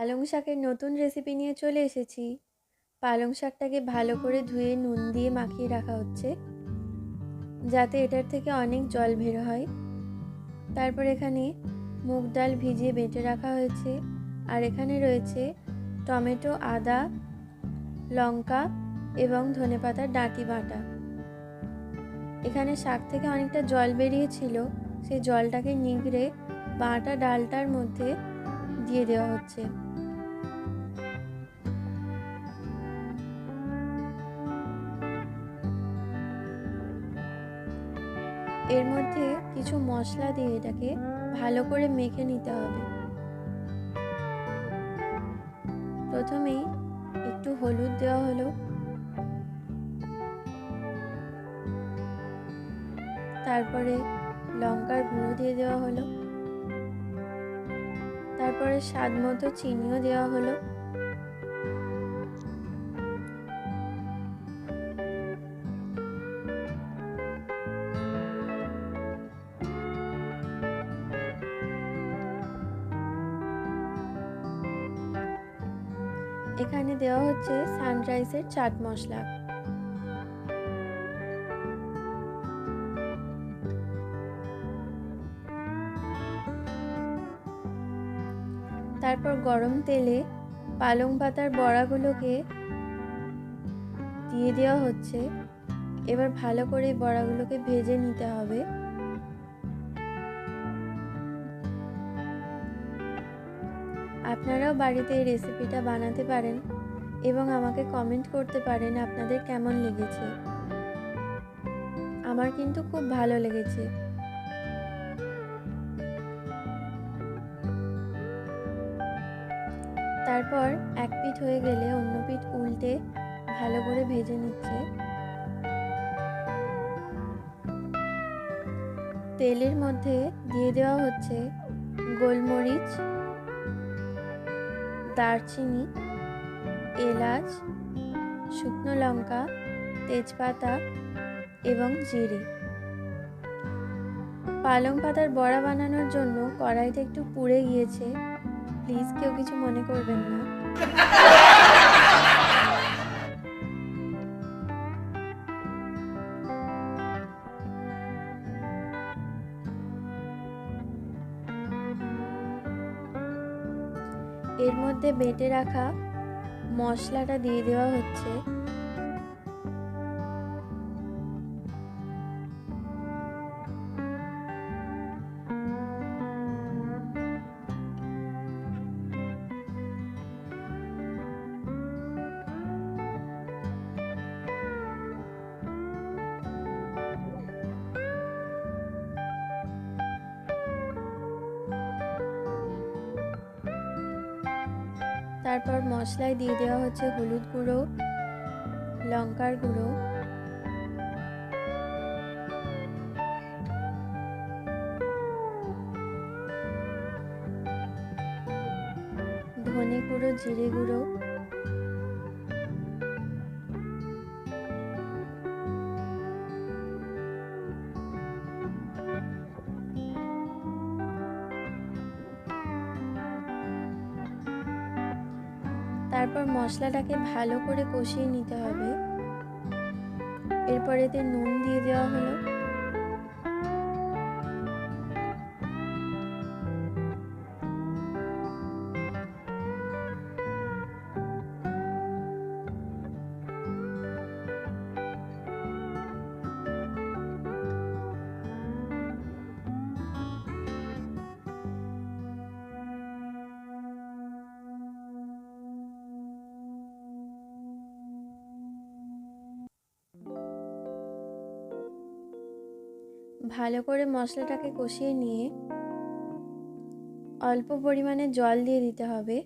পালং শাকের নতুন রেসিপি নিয়ে চলে এসেছি। পালং শাকটাকে ভালো করে ধুয়ে নুন দিয়ে মাখিয়ে রাখা হচ্ছে, যাতে এটার থেকে অনেক জল বের হয়। তারপর এখানে মুগ ডাল ভিজিয়ে বেটে রাখা হয়েছে, আর এখানে রয়েছে টমেটো, আদা, লঙ্কা এবং ধনেপাতার ডাঁটি বাটা। এখানে শাক থেকে অনেকটা জল বেরিয়েছিল, সেই জলটাকে নিগড়ে বাটা ডালটার মধ্যে দিয়ে দেওয়া হচ্ছে। এর মধ্যে কিছু মশলা দিয়ে এটাকে ভালো করে মেখে নিতে হবে। প্রথমেই একটু হলুদ দেওয়া হলো। তারপরে লঙ্কার গুঁড়ো দিয়ে দেওয়া হলো। তারপরে স্বাদ মতো চিনিও দেওয়া হলো। এখানে দেওয়া হচ্ছে সানরাইজের চাট মশলা। তারপর গরম তেলে পালং পাতার বড়াগুলোকে দিয়ে দেওয়া হচ্ছে। এবার ভালো করে বড়াগুলোকে ভেজে নিতে হবে। আপনারাও বাড়িতে এই রেসিপিটা বানাতে পারেন এবং আমাকে কমেন্ট করতে পারেন আপনাদের কেমন লেগেছে। আমার কিন্তু খুব ভালো লেগেছে। তারপর এক পিঠ হয়ে গেলে অন্য পিঠ উল্টে ভালো করে ভেজে নিচ্ছে। তেলের মধ্যে দিয়ে দেওয়া হচ্ছে গোলমরিচ দারচিনি, এলাচ, শুকনো লঙ্কা, তেজপাতা এবং জিরে। পালং পাতার বড়া বানানোর জন্য কড়াইতে একটু পুড়ে গিয়েছে। প্লিজ কেউ কিছু মনে করবেন না। এর মধ্যে বেটে রাখা মশলাটা দিয়ে দেওয়া হচ্ছে। তারপর মশলায় দিয়ে দেওয়া হচ্ছে হলুদ গুঁড়ো লঙ্কার গুঁড়ো। ধনে গুঁড়ো জিরে গুঁড়ো। তারপর মশলাটাকে ভালো করে কষিয়ে নিতে হবে। এরপর এতে নুন দিয়ে দেওয়া হলো। ভালো করে মশলাটাকে কষিয়ে নিয়ে অল্প পরিমাণে জল দিয়ে দিতে হবে।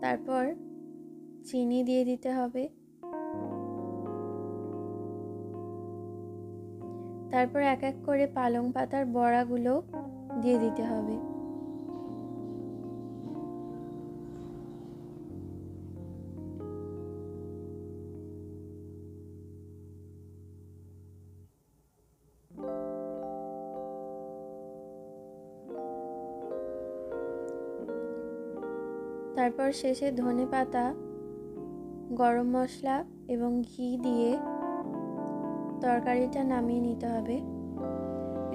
তারপর চিনি দিয়ে দিতে হবে। তারপর এক এক করে পালং পাতার বড়াগুলো দিয়ে দিতে হবে। তারপর শেষে ধনে পাতা, গরম মশলা এবং ঘি দিয়ে তরকারিটা নামিয়ে নিতে হবে।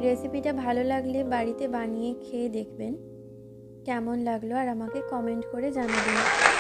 রেসিপিটা ভালো লাগলে বাড়িতে বানিয়ে খেয়ে দেখবেন। কেমন লাগল আর আমাকে কমেন্ট করে জানাবেন।